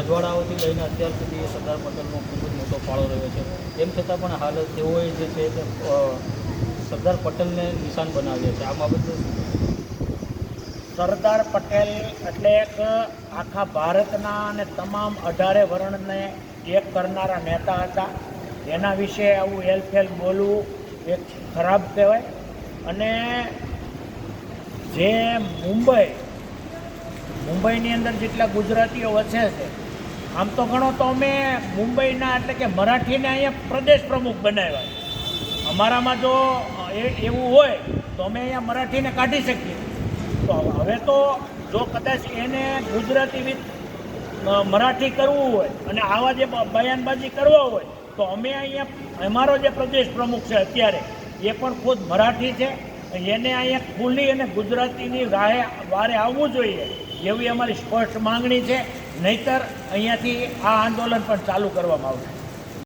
રજવાડાઓથી લઈને અત્યાર સુધી સરદાર પટેલનો ખૂબ જ મોટો ફાળો રહ્યો છે. તેમ છતાં પણ હાલ તેઓએ જે છે તે સરદાર પટેલને નિશાન બનાવ્યા છે. આ બાબતે સરદાર પટેલ એટલે એક આખા ભારતના અને તમામ અઢારે વર્ણને એક કરનારા નેતા હતા. એના વિશે આવું હેલફેલ બોલવું એ ખરાબ કહેવાય. અને જે મુંબઈ, મુંબઈની અંદર જેટલા ગુજરાતીઓ વસે છે આમ તો ઘણો તો અમે મુંબઈના એટલે કે મરાઠીને અહીંયા પ્રદેશ પ્રમુખ બનાવ્યા. અમારામાં જો એવું હોય, તો અમે અહીંયા મરાઠીને કાઢી શકીએ. તો હવે તો જો કદાચ એને ગુજરાતી વિથ મરાઠી કરવું હોય અને આવા જે બયાનબાજી કરવા હોય, તો અમે અહીંયા, અમારો જે પ્રદેશ પ્રમુખ છે અત્યારે, એ પણ ખુદ મરાઠી છે. એને અહીંયા ખુલ્લી અને ગુજરાતીની રાહે, વારે આવવું જોઈએ, એવી અમારી સ્પષ્ટ માંગણી છે. નહીતર અહીંયાથી આ આંદોલન પણ ચાલુ કરવામાં આવશે.